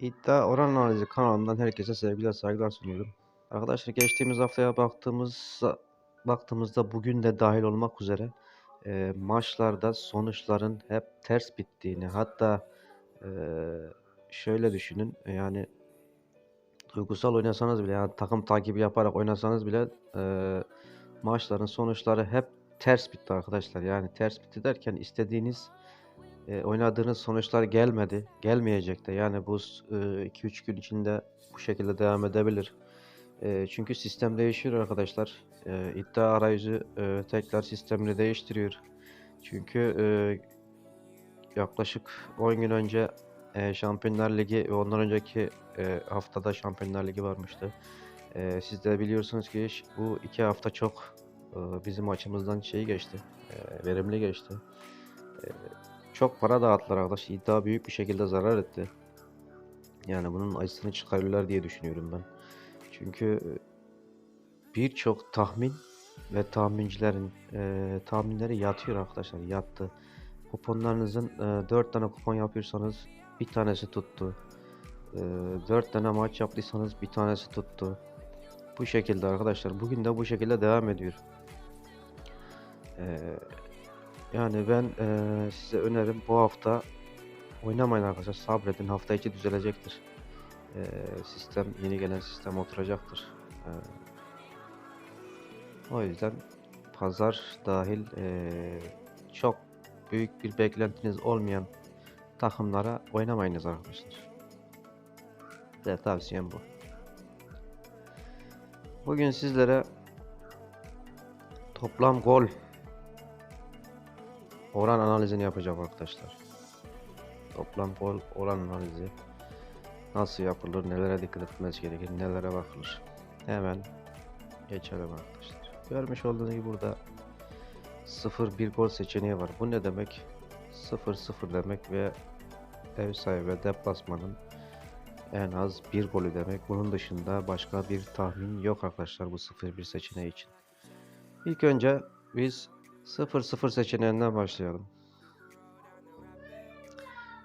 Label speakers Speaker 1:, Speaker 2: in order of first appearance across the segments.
Speaker 1: İddia Oran Analizi kanalından herkese sevgiler saygılar sunuyorum. Arkadaşlar geçtiğimiz haftaya baktığımız baktığımızda bugün de dahil olmak üzere e, maçlarda sonuçların hep ters bittiğini hatta e, şöyle düşünün yani duygusal oynasanız bile yani takım takibi yaparak oynasanız bile e, maçların sonuçları hep ters bitti arkadaşlar. Yani ters bitti derken istediğiniz e, oynadığınız sonuçlar gelmedi. Gelmeyecek de. Yani bu 2-3 gün içinde bu şekilde devam edebilir. E, çünkü sistem değişiyor arkadaşlar. E, iddia arayüzü e, tekrar sistemini değiştiriyor. Çünkü e, yaklaşık 10 gün önce e, Şampiyonlar Ligi ve ondan önceki e, haftada Şampiyonlar Ligi varmıştı. E, siz de biliyorsunuz ki bu iki hafta çok e, bizim açımızdan şey geçti. e, verimli geçti. E, çok para dağıttılar arkadaş. İddia büyük bir şekilde zarar etti. Yani bunun acısını çıkarırlar diye düşünüyorum ben. Çünkü e, birçok tahmin ve tahmincilerin e, tahminleri yatıyor arkadaşlar. Yattı. Kuponlarınızın e, 4 tane kupon yapıyorsanız bir tanesi tuttu. E, 4 tane maç yaptıysanız bir tanesi tuttu. Bu şekilde arkadaşlar. Bugün de bu şekilde devam ediyor. E, yani ben e, size önerim bu hafta oynamayın arkadaşlar. Sabredin. Hafta içi düzelecektir. E, sistem yeni gelen sistem oturacaktır. E, o yüzden pazar dahil e, çok büyük bir beklentiniz olmayan takımlara oynamayınız arkadaşlar. Size tavsiyem bu. Bugün sizlere toplam gol oran analizini yapacağım arkadaşlar. Toplam gol oran analizi nasıl yapılır, nelere dikkat etmesi gerekir, nelere bakılır. Hemen geçelim arkadaşlar. Görmüş olduğunuz gibi burada 0-1 gol seçeneği var. Bu ne demek? 0-0 demek ve ev sahibi deplasmanın en az bir golü demek. Bunun dışında başka bir tahmin yok arkadaşlar bu 0-1 seçeneği için. İlk önce biz 0-0 seçeneğinden başlayalım.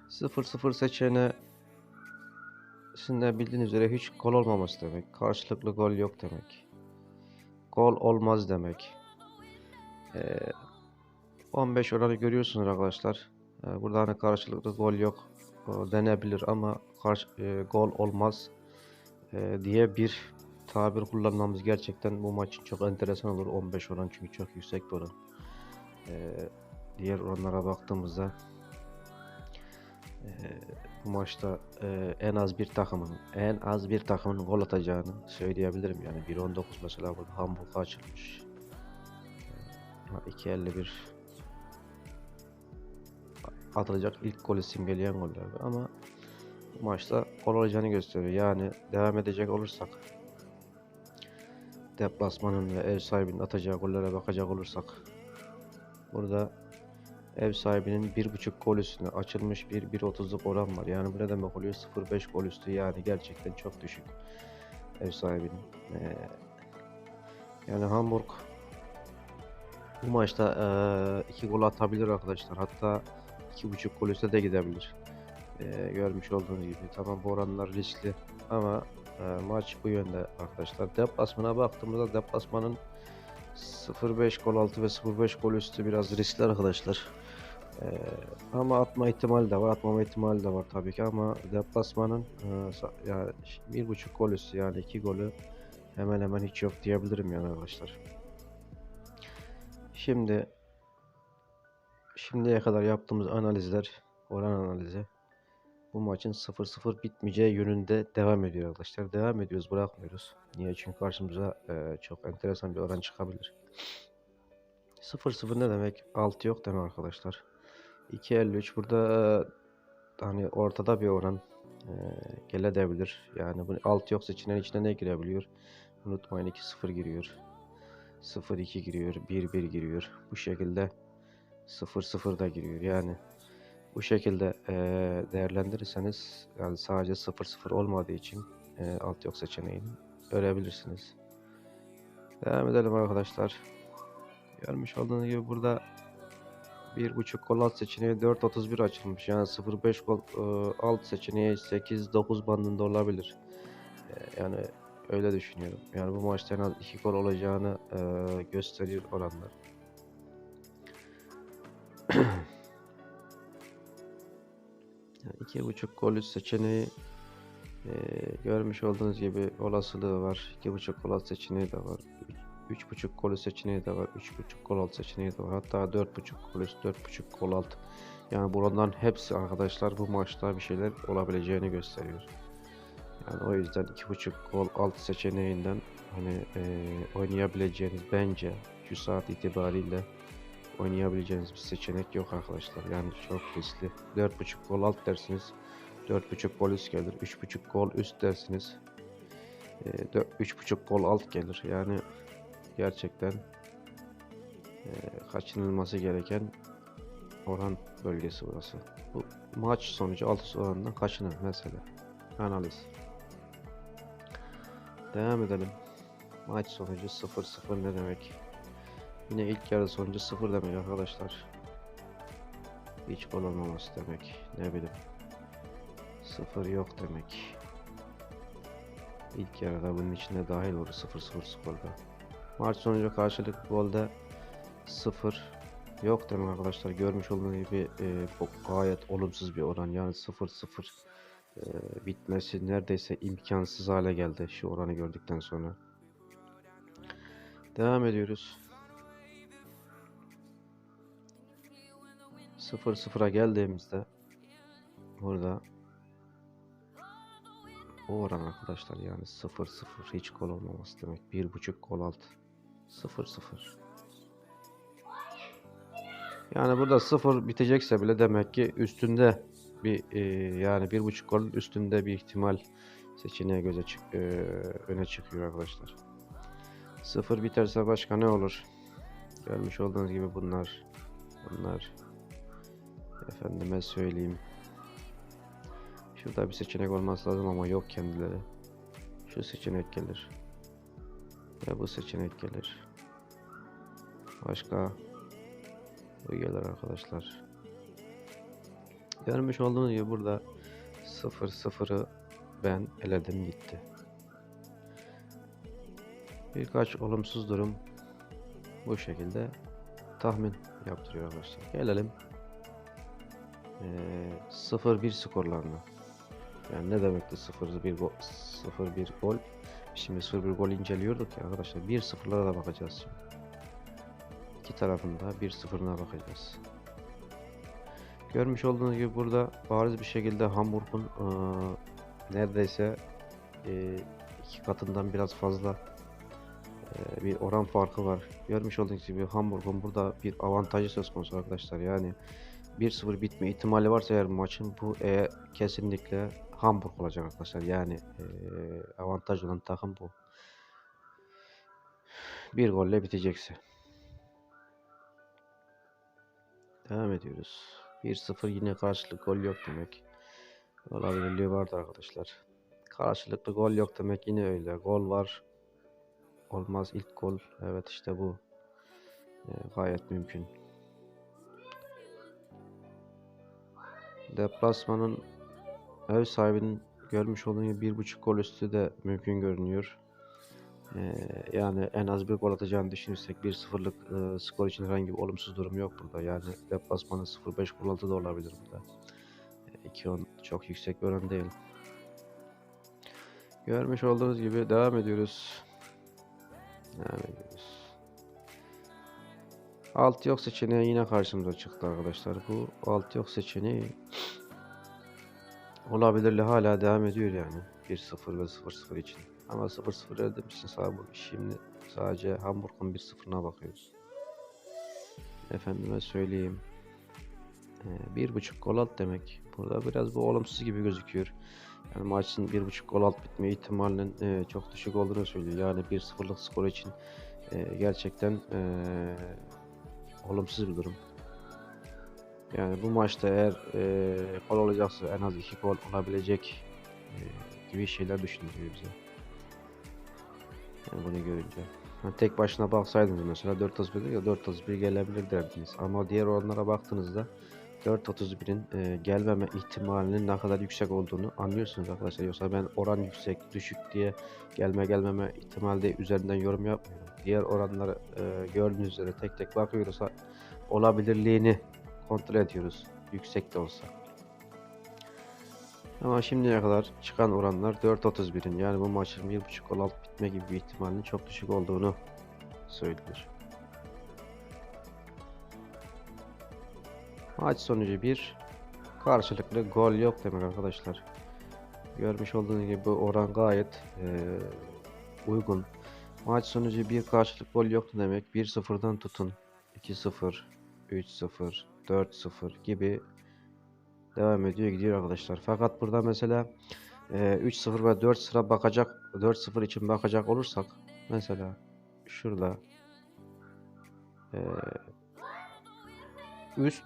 Speaker 1: 0-0 seçeneği sizin bildiğiniz üzere hiç gol olmaması demek. Karşılıklı gol yok demek. Gol olmaz demek. Ee, 15 oranı görüyorsunuz arkadaşlar. Ee, burada hani karşılıklı gol yok o denebilir ama karşı, e, gol olmaz e, diye bir tabir kullanmamız gerçekten bu maç için çok enteresan olur. 15 oran çünkü çok yüksek bir oran. Ee, diğer oranlara baktığımızda e, bu maçta e, en az bir takımın en az bir takımın gol atacağını söyleyebilirim. Yani 1.19 mesela burada Hamburg'a açılmış. E, 2.51 atılacak ilk golü simgeleyen goller ama bu maçta gol olacağını gösteriyor. Yani devam edecek olursak deplasmanın ve ev sahibinin atacağı gollere bakacak olursak burada ev sahibinin 1.5 gol üstüne açılmış bir 1.30'luk oran var. Yani bu ne demek oluyor? 0.5 gol üstü yani gerçekten çok düşük ev sahibinin. Ee, yani Hamburg bu maçta 2 gol atabilir arkadaşlar. Hatta 2.5 gol üstüne de gidebilir. Ee, görmüş olduğunuz gibi. Tamam bu oranlar riskli ama e, maç bu yönde arkadaşlar. Deplasmana baktığımızda deplasmanın 0.5 gol altı ve 0.5 gol üstü biraz riskli arkadaşlar. Ee, ama atma ihtimali de var, atmama ihtimali de var tabii ki ama deplasmanın e, yani bir buçuk gol üstü yani iki golü hemen hemen hiç yok diyebilirim yani arkadaşlar. Şimdi şimdiye kadar yaptığımız analizler, oran analizi bu maçın 0-0 bitmeyeceği yönünde devam ediyor arkadaşlar. Devam ediyoruz, bırakmıyoruz. Niye? Çünkü karşımıza e, çok enteresan bir oran çıkabilir. 0-0 ne demek? 6 yok demek arkadaşlar. 2.53 burada e, hani ortada bir oran e, gelebilir. Yani bu 6 yok seçeneğin içine ne girebiliyor? Unutmayın 2-0 giriyor. 0-2 giriyor. 1-1 giriyor. Bu şekilde 0-0 da giriyor. Yani bu şekilde e, değerlendirirseniz yani sadece 0-0 olmadığı için e, alt yok seçeneğini görebilirsiniz. Devam edelim arkadaşlar. Görmüş olduğunuz gibi burada 1.5 gol alt seçeneği 4.31 açılmış. Yani 0.5 gol e, alt seçeneği 8-9 bandında olabilir. E, yani öyle düşünüyorum. Yani bu maçta en az 2 gol olacağını e, gösteriyor oranlar. Yani iki buçuk gol üst seçeneği e, görmüş olduğunuz gibi olasılığı var. İki buçuk gol alt seçeneği de var. Üç, üç buçuk gol üst seçeneği de var. Üç buçuk gol alt seçeneği de var. Hatta dört buçuk gol üst, dört buçuk gol alt. Yani buradan hepsi arkadaşlar bu maçta bir şeyler olabileceğini gösteriyor. Yani o yüzden iki buçuk gol alt seçeneğinden hani e, oynayabileceğiniz bence şu saat itibariyle oynayabileceğiniz bir seçenek yok arkadaşlar. Yani çok riskli. 4.5 gol alt dersiniz. 4.5 gol üst gelir. 3.5 gol üst dersiniz. E, dö- 3.5 gol alt gelir. Yani gerçekten e, kaçınılması gereken oran bölgesi burası. Bu maç sonucu alt oranından kaçınır mesela. Analiz. Devam edelim. Maç sonucu 0-0 ne demek? Yine ilk yarı sonucu 0 demek arkadaşlar. Hiç gol olmaması demek. Ne bileyim. 0 yok demek. İlk yarıda bunun içine dahil olur 0-0 skorda. Maç sonucu karşılık golde 0 yok demek arkadaşlar. Görmüş olduğunuz gibi e, gayet olumsuz bir oran. Yani 0-0 e, bitmesi neredeyse imkansız hale geldi şu oranı gördükten sonra. Devam ediyoruz. 0-0'a geldiğimizde burada o oran arkadaşlar yani 0-0 hiç gol olmaması demek. 1.5 gol alt. 0-0. Yani burada 0 bitecekse bile demek ki üstünde bir e, yani bir buçuk gol üstünde bir ihtimal seçeneğe göze çık e, öne çıkıyor arkadaşlar. 0 biterse başka ne olur? Görmüş olduğunuz gibi bunlar bunlar efendime söyleyeyim. Şurada bir seçenek olması lazım ama yok kendileri. Şu seçenek gelir. Ve bu seçenek gelir. Başka bu gelir arkadaşlar. Görmüş olduğunuz gibi burada 0 0'ı ben eledim gitti. Birkaç olumsuz durum bu şekilde tahmin yaptırıyor arkadaşlar. Gelelim 0-1 skorlarına. Yani ne demekti 0-1 gol 0-1 gol? Şimdi 0-1 gol inceliyorduk ya arkadaşlar. 1-0'lara da bakacağız şimdi. İki tarafında 1-0'ına bakacağız. Görmüş olduğunuz gibi burada bariz bir şekilde Hamburg'un eee, neredeyse eee, iki katından biraz fazla eee, bir oran farkı var. Görmüş olduğunuz gibi Hamburg'un burada bir avantajı söz konusu arkadaşlar. Yani 1-0 bitme ihtimali varsa eğer maçın bu e, kesinlikle Hamburg olacak arkadaşlar. Yani eee avantaj olan takım bu. Bir golle bitecekse. Devam ediyoruz. 1-0 yine karşılık gol yok demek. Olabilirliği vardı arkadaşlar. Karşılıklı gol yok demek yine öyle. Gol var. Olmaz ilk gol. Evet işte bu. Ee, gayet mümkün. Deplasmanın ev sahibinin görmüş olduğu bir buçuk gol üstü de mümkün görünüyor. Ee, yani en az bir gol atacağını düşünürsek 1-0'lık e, skor için herhangi bir olumsuz durum yok burada. Yani deplasmanın 0-5 gol altı da olabilir burada. E, 2-10 çok yüksek bir oran değil. Görmüş olduğunuz gibi devam ediyoruz. Devam ediyoruz. Alt yok seçeneği yine karşımıza çıktı arkadaşlar. Bu alt yok seçeneği olabilirli hala devam ediyor yani. 1-0 ve 0-0 için. Ama 0-0 elde sadece şimdi sadece Hamburg'un 1-0'ına bakıyoruz. Efendime söyleyeyim. Ee, bir buçuk gol alt demek. Burada biraz bu olumsuz gibi gözüküyor. Yani maçın bir buçuk gol alt bitme ihtimalinin e, çok düşük olduğunu söylüyor. Yani 1-0'lık skor için e, gerçekten e, olumsuz bir durum. Yani bu maçta eğer e, gol olacaksa en az iki gol olabilecek e, gibi şeyler düşündürüyor bize. Yani bunu görünce. Ha, tek başına baksaydınız mesela 4.31 ya 4.31 gelebilir derdiniz. Ama diğer oranlara baktığınızda 4.31'in e, gelmeme ihtimalinin ne kadar yüksek olduğunu anlıyorsunuz arkadaşlar. Yoksa ben oran yüksek, düşük diye gelme gelmeme ihtimalde üzerinden yorum yapmıyorum. Diğer oranları e, gördüğünüz üzere tek tek bakıyoruz. Olabilirliğini kontrol ediyoruz. Yüksek de olsa. Ama şimdiye kadar çıkan oranlar 4.31'in yani bu maçın 1.5 gol alt bitme gibi bir ihtimalinin çok düşük olduğunu söylüyor. Maç sonucu 1 karşılıklı gol yok demek arkadaşlar. Görmüş olduğunuz gibi bu oran gayet eee, uygun. Maç sonucu bir karşılık gol yok demek. 1-0'dan tutun. 2-0, 3-0, 4-0 gibi devam ediyor gidiyor arkadaşlar. Fakat burada mesela eee 3-0 ve 4-0 bakacak 4-0 için bakacak olursak mesela şurada eee, üst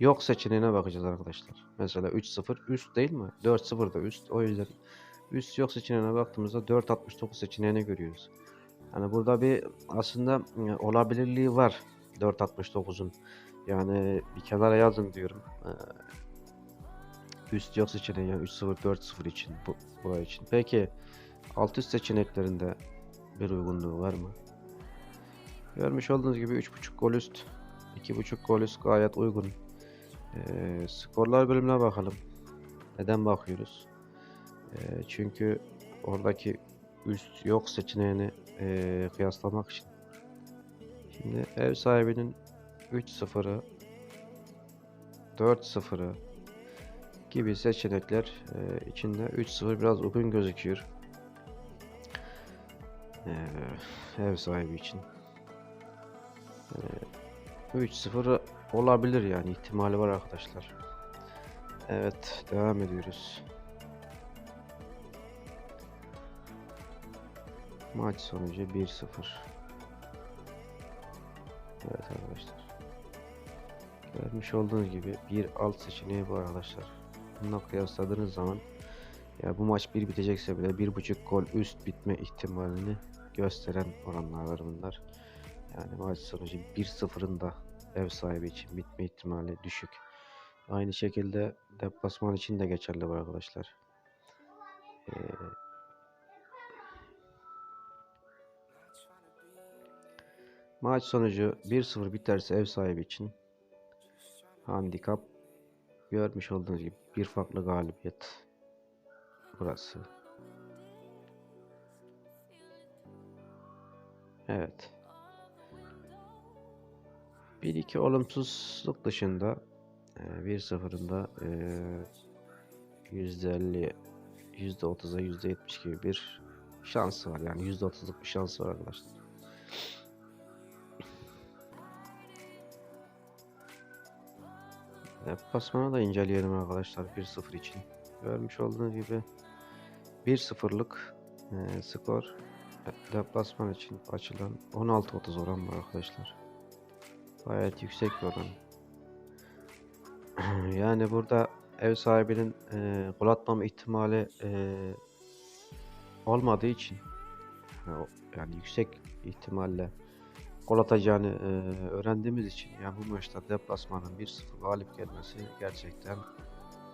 Speaker 1: yok seçeneğine bakacağız arkadaşlar. Mesela 3-0 üst değil mi? 4-0 da üst. O yüzden üst yok seçeneğine baktığımızda 4.69 seçeneğini görüyoruz. Yani burada bir aslında e, olabilirliği var 4.69'un. Yani bir kenara yazın diyorum. Ee, üst yok seçeneği yani 3-0 4-0 için bu buraya için. Peki alt üst seçeneklerinde bir uygunluğu var mı? Görmüş olduğunuz gibi 3.5 gol üst, 2.5 gol üst gayet uygun. Ee, skorlar bölümüne bakalım. Neden bakıyoruz? Ee, çünkü oradaki üst yok seçeneğini ee, kıyaslamak için. Şimdi ev sahibinin 3-0'ı 4-0'ı gibi seçenekler ee, içinde 3-0 biraz uygun gözüküyor. Ee, ev sahibi için. Ee, 3-0 olabilir yani ihtimali var arkadaşlar. Evet devam ediyoruz. Maç sonucu 1-0. Evet arkadaşlar. Görmüş olduğunuz gibi bir alt seçeneği bu arkadaşlar. Bununla kıyasladığınız zaman ya bu maç bir bitecekse bile bir buçuk gol üst bitme ihtimalini gösteren oranlar bunlar. Yani maç sonucu 1-0'ın da ev sahibi için bitme ihtimali düşük. Aynı şekilde deplasman için de geçerli bu arkadaşlar. Ee, maç sonucu 1-0 biterse ev sahibi için handikap görmüş olduğunuz gibi bir farklı galibiyet burası. Evet. Bir iki olumsuzluk dışında e, 1-0'ında %50 %30'a %70 gibi bir şansı var. Yani %30'luk bir şansı var arkadaşlar. Deplasmanı da inceleyelim arkadaşlar 1-0 için. Görmüş olduğunuz gibi 1-0'lık e, skor deplasman için açılan 16-30 oran var arkadaşlar. Gayet yüksek bir oran. yani burada ev sahibinin e, gol atmama ihtimali e, olmadığı için yani yüksek ihtimalle gol atacağını e, öğrendiğimiz için yani bu maçta deplasmanın 1-0 galip gelmesi gerçekten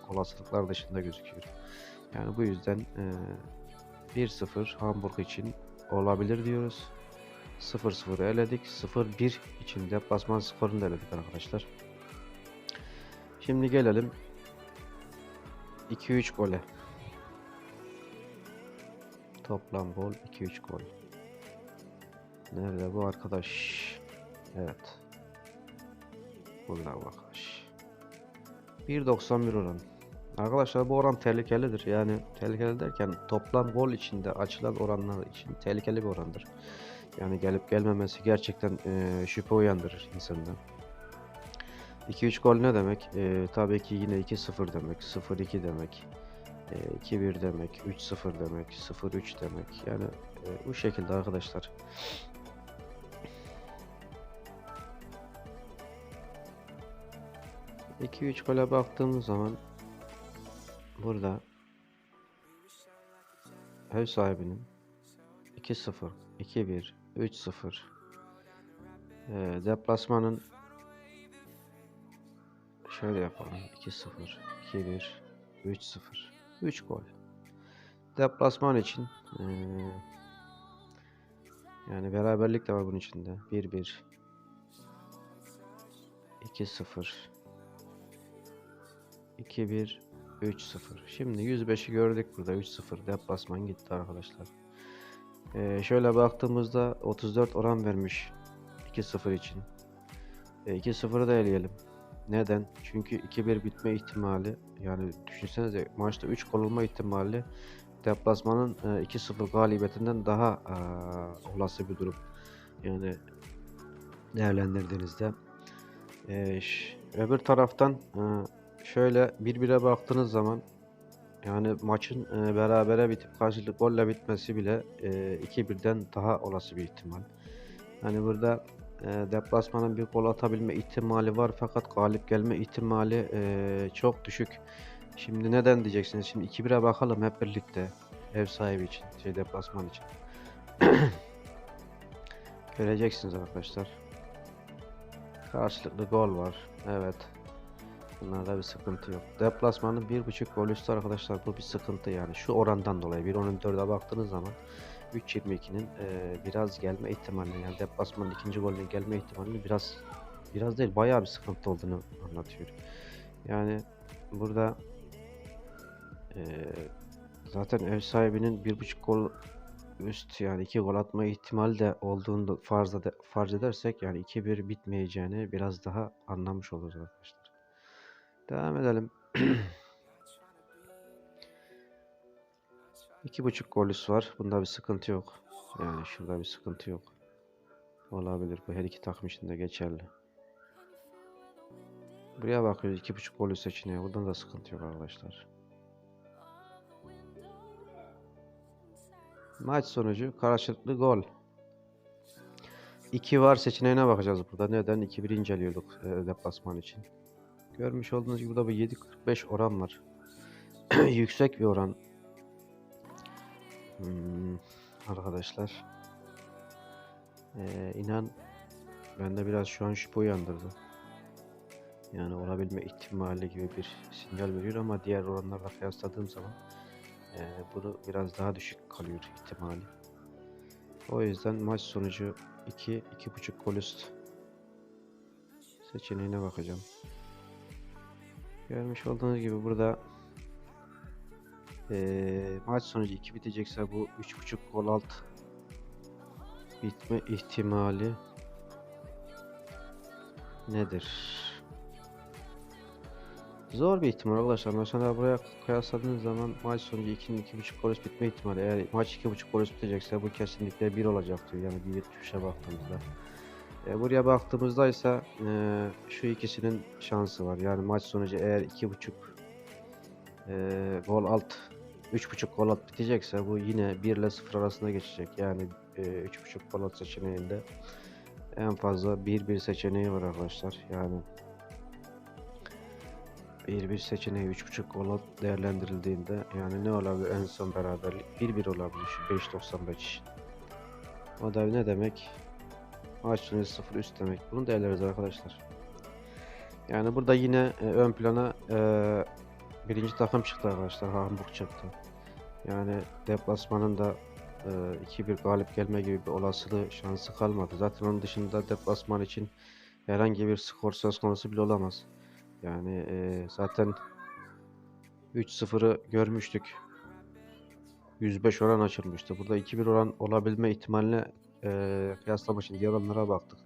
Speaker 1: olasılıklar dışında gözüküyor. Yani bu yüzden e, 1-0 Hamburg için olabilir diyoruz. 0-0'ı eledik. 0-1 için deplasman skorunu da eledik arkadaşlar. Şimdi gelelim 2-3 gole. Toplam gol 2-3 gol. Nerede bu arkadaş? Evet. Burada bu arkadaş. 1.91 oran. Arkadaşlar bu oran tehlikelidir. Yani tehlikeli derken toplam gol içinde açılan oranlar için tehlikeli bir orandır. Yani gelip gelmemesi gerçekten eee, şüphe uyandırır insanda. 2-3 gol ne demek? Eee, tabii ki yine 2-0 demek, 0-2 demek, eee, 2-1 demek, 3-0 demek, 0-3 demek. Yani eee, bu şekilde arkadaşlar. İki üç gole baktığımız zaman burada ev sahibinin 2-0, 2-1, 3-0. Ee, deplasmanın şöyle yapalım. 2-0, 2-1, 3-0. 3 gol. Deplasman için eee, yani beraberlik de var bunun içinde. 1-1 2-0 2-1 3-0. Şimdi 105'i gördük burada. 3-0 deplasman gitti arkadaşlar. Ee, şöyle baktığımızda 34 oran vermiş 2-0 için. E, 2-0'ı da eleyelim. Neden? Çünkü 2-1 bitme ihtimali yani düşünsenize maçta 3 gol olma ihtimali deplasmanın e, 2-0 galibiyetinden daha e, olası bir durum. Yani değerlendirdiğinizde. E, öbür taraftan e, şöyle 1-1'e baktığınız zaman yani maçın e, berabere bitip karşılıklı golle bitmesi bile e, 2-1'den daha olası bir ihtimal. Yani burada e, deplasmanın bir gol atabilme ihtimali var fakat galip gelme ihtimali e, çok düşük. Şimdi neden diyeceksiniz? Şimdi 2-1'e bakalım hep birlikte. Ev sahibi için, şey deplasman için. Göreceksiniz arkadaşlar. Karşılıklı gol var. Evet. Bunlarda bir sıkıntı yok. Deplasmanın 1.5 gol üstü arkadaşlar bu bir sıkıntı yani. Şu orandan dolayı 1.14'e baktığınız zaman 3.22'nin e, biraz gelme ihtimalini yani deplasmanın ikinci golünün gelme ihtimalini biraz biraz değil bayağı bir sıkıntı olduğunu anlatıyor. Yani burada e, zaten ev sahibinin 1.5 gol üst yani 2 gol atma ihtimali de olduğunu farz, ede- farz edersek yani 2-1 bitmeyeceğini biraz daha anlamış oluruz arkadaşlar. Devam edelim. İki buçuk golüs var. Bunda bir sıkıntı yok. Yani şurada bir sıkıntı yok. Olabilir. Bu her iki takım için de geçerli. Buraya bakıyoruz. iki buçuk golü seçeneği. Buradan da sıkıntı yok arkadaşlar. Maç sonucu karşılıklı gol. 2 var seçeneğine bakacağız burada. Neden? 2-1 inceliyorduk e, deplasman için. Görmüş olduğunuz gibi burada bir 7.45 oran var. Yüksek bir oran. Hmm, arkadaşlar. Ee, inan bende biraz şu an şüphe uyandırdı. Yani olabilme ihtimali gibi bir sinyal veriyor ama diğer oranlarla kıyasladığım zaman ee, bunu biraz daha düşük kalıyor ihtimali. O yüzden maç sonucu 2 2.5 gol üst seçeneğine bakacağım. Görmüş olduğunuz gibi burada eee, maç sonucu 2 bitecekse bu 3.5 gol alt bitme ihtimali nedir? Zor bir ihtimal arkadaşlar. Mesela buraya kıyasladığınız zaman maç sonucu 2'nin 2.5 gol bitme ihtimali. Eğer maç 2.5 gol bitecekse bu kesinlikle 1 olacaktır. Yani 1.73'e baktığımızda. E, buraya baktığımızda ise e, şu ikisinin şansı var. Yani maç sonucu eğer 2.5 e, gol alt 3.5 gol alt bitecekse bu yine 1 ile 0 arasında geçecek. Yani e, 3.5 gol alt seçeneğinde en fazla 1-1 seçeneği var arkadaşlar. Yani 1-1 seçeneği 3.5 gol alt değerlendirildiğinde yani ne olabilir en son beraberlik 1-1 olabilir şu 5.95 için. O da ne demek? Sonucu 0 üst demek. Bunu değerleriz arkadaşlar. Yani burada yine e, ön plana e, birinci takım çıktı arkadaşlar. Hamburg çıktı. Yani deplasmanın da e, 2-1 galip gelme gibi bir olasılığı şansı kalmadı. Zaten onun dışında deplasman için herhangi bir skor söz konusu bile olamaz. Yani e, zaten 3-0'ı görmüştük. 105 oran açılmıştı. Burada 2-1 oran olabilme ihtimaline e, kıyaslama için diğer oranlara baktık.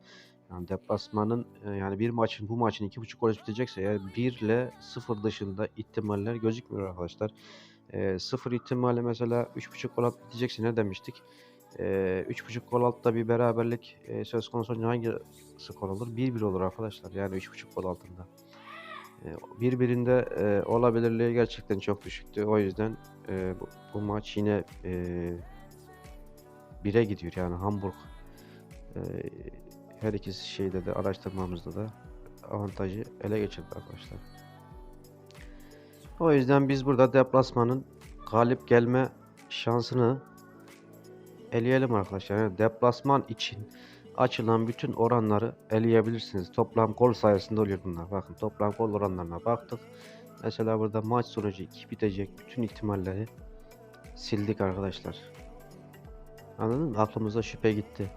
Speaker 1: Yani deplasmanın e, yani bir maçın bu maçın 2.5 gol bitecekse eğer 1 ile 0 dışında ihtimaller gözükmüyor arkadaşlar. E, 0 ihtimali mesela 3.5 gol alt bitecekse ne demiştik? E, 3.5 gol altta bir beraberlik e, söz konusu olunca hangi skor olur? 1-1 olur arkadaşlar. Yani 3.5 gol altında. E, birbirinde e, olabilirliği gerçekten çok düşüktü. O yüzden e, bu, bu maç yine e, 1'e gidiyor yani Hamburg e, her ikisi şeyde de araştırmamızda da avantajı ele geçirdi arkadaşlar. O yüzden biz burada deplasmanın galip gelme şansını eleyelim arkadaşlar. Yani deplasman için açılan bütün oranları eleyebilirsiniz. Toplam gol sayesinde oluyor bunlar. Bakın toplam gol oranlarına baktık. Mesela burada maç sonucu 2 bitecek bütün ihtimalleri sildik arkadaşlar. Anladın mı? Aklımıza şüphe gitti.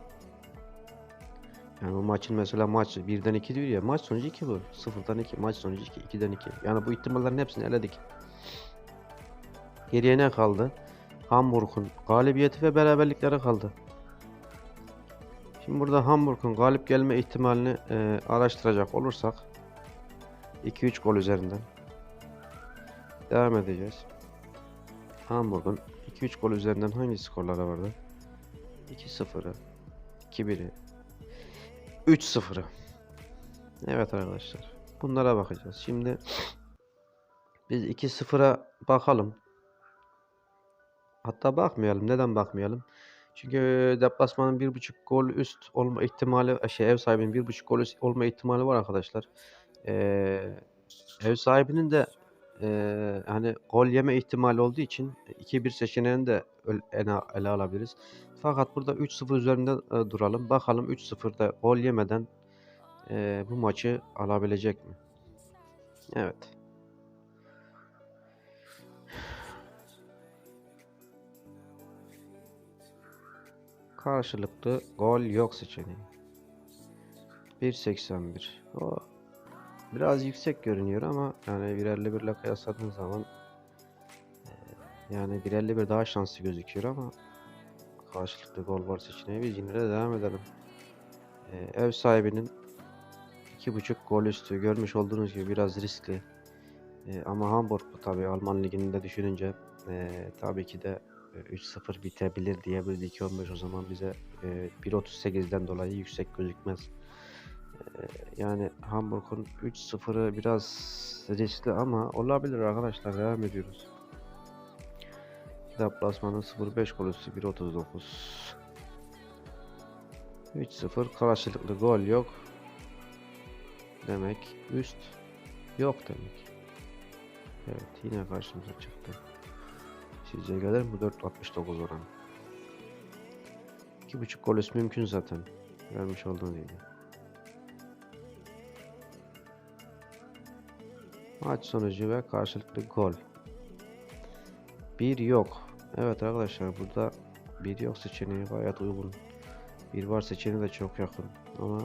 Speaker 1: Yani bu maçın mesela maç 1'den 2 diyor ya maç sonucu 2 bu. 0'dan 2 maç sonucu 2 2'den 2. Yani bu ihtimallerin hepsini eledik. Geriye ne kaldı? Hamburg'un galibiyeti ve beraberlikleri kaldı. Şimdi burada Hamburg'un galip gelme ihtimalini e, araştıracak olursak 2-3 gol üzerinden devam edeceğiz. Hamburg'un 2-3 gol üzerinden hangi skorları vardı? 2-0'ı, 2-1'i, 3-0'ı. Evet arkadaşlar. Bunlara bakacağız. Şimdi biz 2-0'a bakalım. Hatta bakmayalım. Neden bakmayalım? Çünkü deplasmanın 1.5 gol üst olma ihtimali şey ev sahibinin 1.5 gol üst olma ihtimali var arkadaşlar. Ee, ev sahibinin de ee, hani gol yeme ihtimali olduğu için 2-1 seçeneğini de ele, ele alabiliriz. Fakat burada 3-0 üzerinde e, duralım. Bakalım 3-0'da gol yemeden e, bu maçı alabilecek mi? Evet. Karşılıklı gol yok seçeneği. 1.81. O biraz yüksek görünüyor ama yani 1.51 ile kıyasladığın zaman e, yani 1.51 daha şanslı gözüküyor ama karşılıklı gol var seçeneği biz yine de devam edelim. E, ev sahibinin 2.5 gol üstü görmüş olduğunuz gibi biraz riskli. E, ama Hamburg bu tabii Alman ligini de düşününce e, tabii ki de e, 3-0 bitebilir diyebiliriz 2-15 o zaman bize e, 1.38'den dolayı yüksek gözükmez. E, yani Hamburg'un 3-0'ı biraz riskli ama olabilir arkadaşlar devam ediyoruz. Deplasmanın 0-5 gol üstü 1.39 3-0 karşılıklı gol yok. Demek üst yok demek. Evet yine karşımıza çıktı. Sizce gelir mi 4.69 oranı? 2.5 gol üst mümkün zaten. Vermiş olduğunuz gibi. Maç sonucu ve karşılıklı gol. Bir yok. Evet arkadaşlar burada bir yok seçeneği gayet uygun. Bir var seçeneği de çok yakın. Ama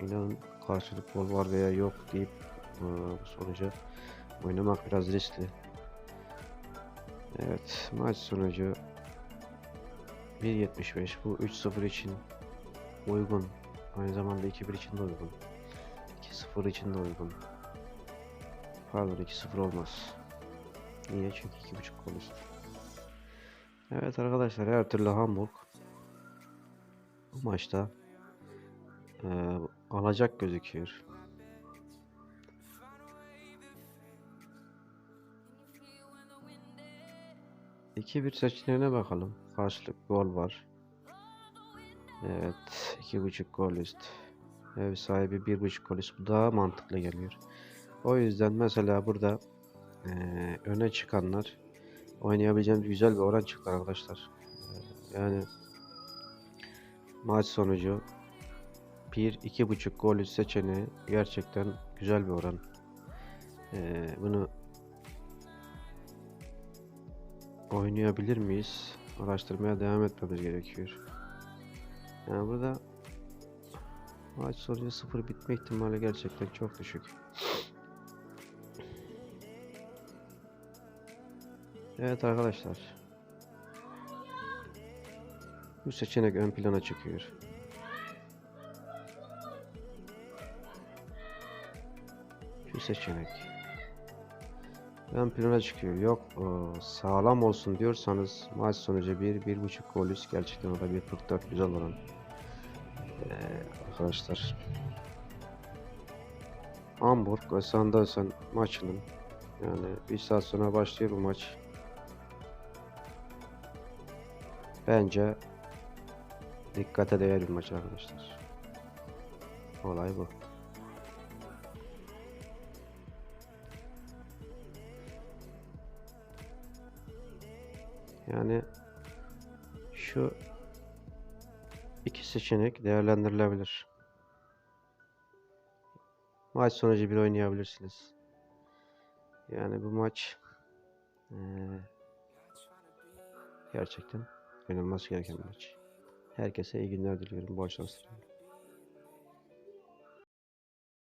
Speaker 1: inanın karşılık gol var veya yok deyip e, bu sonuca oynamak biraz riskli. Evet maç sonucu 1.75 bu 3-0 için uygun. Aynı zamanda 2-1 için de uygun. 2-0 için de uygun. Pardon 2-0 olmaz. Niye? Çünkü 2.5 gol üstü. Evet arkadaşlar her türlü Hamburg bu maçta eee, alacak gözüküyor. İki bir seçeneğine bakalım. Karşılık gol var. Evet, iki buçuk gol üst. Ev sahibi bir buçuk gol üst. Bu daha mantıklı geliyor. O yüzden mesela burada eee, öne çıkanlar oynayabileceğimiz güzel bir oran çıktı arkadaşlar. Eee, yani maç sonucu 1 iki buçuk gol üst seçeneği gerçekten güzel bir oran. Eee, bunu oynayabilir miyiz? Araştırmaya devam etmemiz gerekiyor. Yani burada maç sonucu sıfır bitme ihtimali gerçekten çok düşük. Evet arkadaşlar. Bu seçenek ön plana çıkıyor. Şu seçenek. Ön plana çıkıyor. Yok sağlam olsun diyorsanız maç sonucu 1 bir, 1.5 gol üst gerçekten o da 1.44 güzel oran. Ee, arkadaşlar. Hamburg ve Sandhausen maçının yani bir saat sonra başlıyor bu maç. Bence dikkate değer bir maç arkadaşlar. Olay bu. Yani şu iki seçenek değerlendirilebilir. Maç sonucu bir oynayabilirsiniz. Yani bu maç eee, gerçekten oynanması gereken maç. Herkese iyi günler diliyorum. Bol şans.